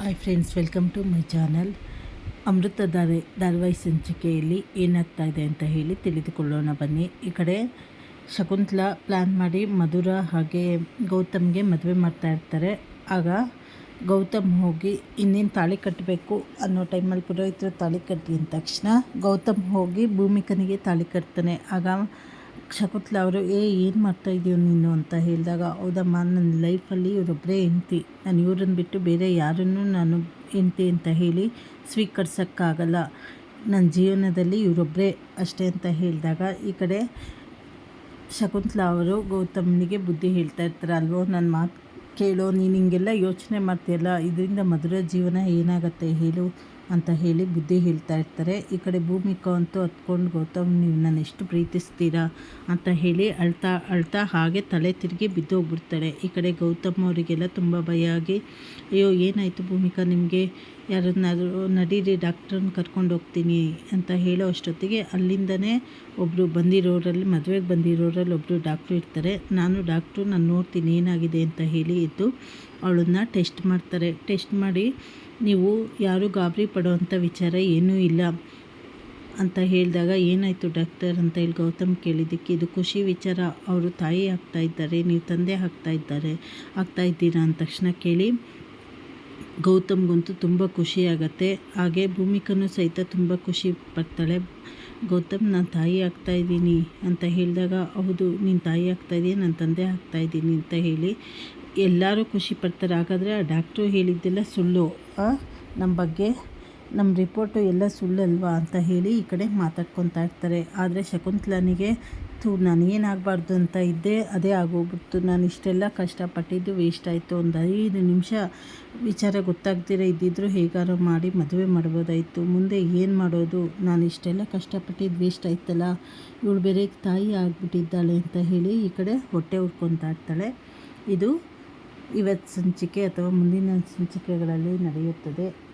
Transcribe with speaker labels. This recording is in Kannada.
Speaker 1: Hi friends welcome to my channel Amrutha Dhaare ಧಾರಾವಾಹಿ ಸಂಚಿಕೆಯಲ್ಲಿ ಏನಾಗ್ತಾ ಇದೆ ಅಂತ ಹೇಳಿ ತಿಳಿದುಕೊಳ್ಳೋಣ ಬನ್ನಿ. ಈ ಕಡೆ ಶಕುಂತಲಾ ಪ್ಲ್ಯಾನ್ ಮಾಡಿ ಮಧುರ ಹಾಗೆ ಗೌತಮ್ಗೆ ಮದುವೆ ಮಾಡ್ತಾ ಇರ್ತಾರೆ. ಆಗ ಗೌತಮ್ ಹೋಗಿ ಇನ್ನೇನು ತಾಳಿ ಕಟ್ಟಬೇಕು ಅನ್ನೋ ಟೈಮಲ್ಲಿ ಪುರೋಹಿತರು ತಾಳಿ ಕಟ್ಟಿದ ತಕ್ಷಣ ಗೌತಮ್ ಹೋಗಿ ಭೂಮಿಕನಿಗೆ ತಾಳಿ ಕಟ್ತಾನೆ. ಆಗ ಶಕುತ್ಲ ಅವರು, ಏ, ಏನು ಮಾಡ್ತಾ ನೀನು? ಅಂತ ಹೇಳಿದಾಗ, ಹೌದಮ್ಮ, ನನ್ನ ಲೈಫಲ್ಲಿ ಇವರೊಬ್ಬರೇ ಹೆಂಡ್ತಿ. ನಾನು ಇವ್ರನ್ನ ಬಿಟ್ಟು ಬೇರೆ ಯಾರನ್ನೂ ನಾನು ಹೆಂಡ್ತಿ ಅಂತ ಹೇಳಿ ಸ್ವೀಕರಿಸೋಕ್ಕಾಗಲ್ಲ. ನನ್ನ ಜೀವನದಲ್ಲಿ ಇವರೊಬ್ಬರೇ ಅಷ್ಟೇ ಅಂತ ಹೇಳಿದಾಗ, ಈ ಕಡೆ ಶಕುಂತಲಾ ಅವರು ಗೌತಮ್ನಿಗೆ ಬುದ್ಧಿ ಹೇಳ್ತಾ ಇರ್ತಾರೆ, ಅಲ್ವೋ ನನ್ನ ಮಾತು ಕೇಳೋ, ನೀನು ಹಿಂಗೆಲ್ಲ ಯೋಚನೆ ಮಾಡ್ತೀಯಲ್ಲ, ಇದರಿಂದ ಮಧುರ ಜೀವನ ಏನಾಗುತ್ತೆ ಹೇಳು. ಅಂತ ಹೇಳಿ ಬುದ್ಧಿ ಹೇಳ್ತಾ ಇರ್ತಾರೆ. ಈ ಕಡೆ ಭೂಮಿಕಾ ಅಂತೂ ಹತ್ಕೊಂಡು, ಗೌತಮ್, ನೀವು ನಾನು ಎಷ್ಟು ಪ್ರೀತಿಸ್ತೀರಾ? ಅಂತ ಹೇಳಿ ಅಳ್ತಾ ಅಳ್ತಾ ಹಾಗೆ ತಲೆ ತಿರುಗಿ ಬಿದ್ದೋಗ್ಬಿಡ್ತಾಳೆ ಈ ಕಡೆ ಗೌತಮ್ ಅವರಿಗೆಲ್ಲ ತುಂಬ ಭಯ ಆಗಿ, ಅಯ್ಯೋ, ಏನಾಯಿತು ಭೂಮಿಕಾ ನಿಮಗೆ? ಯಾರನ್ನಾದರೂ ನಡೀರಿ, ಡಾಕ್ಟ್ರನ್ನ ಕರ್ಕೊಂಡು ಹೋಗ್ತೀನಿ ಅಂತ ಹೇಳೋ ಅಷ್ಟೊತ್ತಿಗೆ ಅಲ್ಲಿಂದನೇ ಒಬ್ಬರು ಬಂದಿರೋರಲ್ಲಿ, ಮದುವೆಗೆ ಬಂದಿರೋರಲ್ಲಿ ಒಬ್ಬರು ಡಾಕ್ಟ್ರು ಇರ್ತಾರೆ. ನಾನು ಡಾಕ್ಟ್ರು, ನಾನು ನೋಡ್ತೀನಿ ಏನಾಗಿದೆ ಅಂತ ಹೇಳಿ ಇದ್ದು ಅವಳನ್ನ ಟೆಸ್ಟ್ ಮಾಡ್ತಾರೆ. ಟೆಸ್ಟ್ ಮಾಡಿ, ನೀವು ಯಾರೂ ಗಾಬರಿ ಪಡೋವಂಥ ವಿಚಾರ ಏನೂ ಇಲ್ಲ ಅಂತ ಹೇಳಿದಾಗ ಏನಾಯಿತು ಡಾಕ್ಟರ್ ಅಂತ ಹೇಳಿ ಗೌತಮ್ ಕೇಳಿದ್ದಕ್ಕೆ, ಇದು ಖುಷಿ ವಿಚಾರ, ಅವರು ತಾಯಿ ಆಗ್ತಾ ಇದ್ದಾರೆ, ನೀವು ತಂದೆ ಆಗ್ತಾ ಇದ್ದಾರೆ ಇದ್ದೀರಾ ಅಂದ ತಕ್ಷಣ ಕೇಳಿ ಗೌತಮ್ಗಂತೂ ತುಂಬ ಖುಷಿಯಾಗತ್ತೆ. ಹಾಗೆ ಭೂಮಿಕನೂ ಸಹಿತ ತುಂಬ ಖುಷಿ ಪಡ್ತಾಳೆ. ಗೌತಮ್, ನಾನು ತಾಯಿ ಆಗ್ತಾಯಿದ್ದೀನಿ ಅಂತ ಹೇಳಿದಾಗ, ಹೌದು, ನೀನು ತಾಯಿ ಆಗ್ತಾಯಿದ್ದೀನಿ ನನ್ನ ತಂದೆ ಆಗ್ತಾಯಿದ್ದೀನಿ ಅಂತ ಹೇಳಿ ಎಲ್ಲರೂ ಖುಷಿ ಪಡ್ತಾರೆ. ಹಾಗಾದರೆ ಆ ಡಾಕ್ಟ್ರು ಹೇಳಿದ್ದೆಲ್ಲ ಸುಳ್ಳು ನಮ್ಮ ಬಗ್ಗೆ ನಮ್ಮ ರಿಪೋರ್ಟು ಎಲ್ಲ ಸುಳ್ಳಲ್ವಾ ಅಂತ ಹೇಳಿ ಈ ಕಡೆ ಮಾತಾಡ್ಕೊತಾ ಇರ್ತಾರೆ ಆದರೆ ಶಕುಂತಲನಿಗೆ, ಥೂ ಏನಾಗಬಾರ್ದು ಅಂತ ಇದ್ದೆ ಅದೇ ಆಗೋಗ್ಬಿಡ್ತು. ನಾನು ಇಷ್ಟೆಲ್ಲ ಕಷ್ಟಪಟ್ಟಿದ್ದು ವೇಸ್ಟ್ ಆಯಿತು. ಒಂದು ಐದು ನಿಮಿಷ ವಿಚಾರ ಗೊತ್ತಾಗ್ದಿರ ಇದ್ದಿದ್ರು ಹೇಗಾರು ಮಾಡಿ ಮದುವೆ ಮಾಡ್ಬೋದಾಯಿತು. ಮುಂದೆ ಏನು ಮಾಡೋದು? ನಾನು ಇಷ್ಟೆಲ್ಲ ಕಷ್ಟಪಟ್ಟಿದ್ದು ವೇಸ್ಟ್ ಆಯ್ತಲ್ಲ. ಇವಳು ಬೇರೆ ತಾಯಿ ಆಗಿಬಿಟ್ಟಿದ್ದಾಳೆ ಅಂತ ಹೇಳಿ ಈ ಕಡೆ ಹೊಟ್ಟೆ ಇರ್ತಾಳೆ ಇದು ಇವತ್ತು ಸಂಚಿಕೆ ಅಥವಾ ಮುಂದಿನ ಸಂಚಿಕೆಗಳಲ್ಲಿ ನಡೆಯುತ್ತದೆ.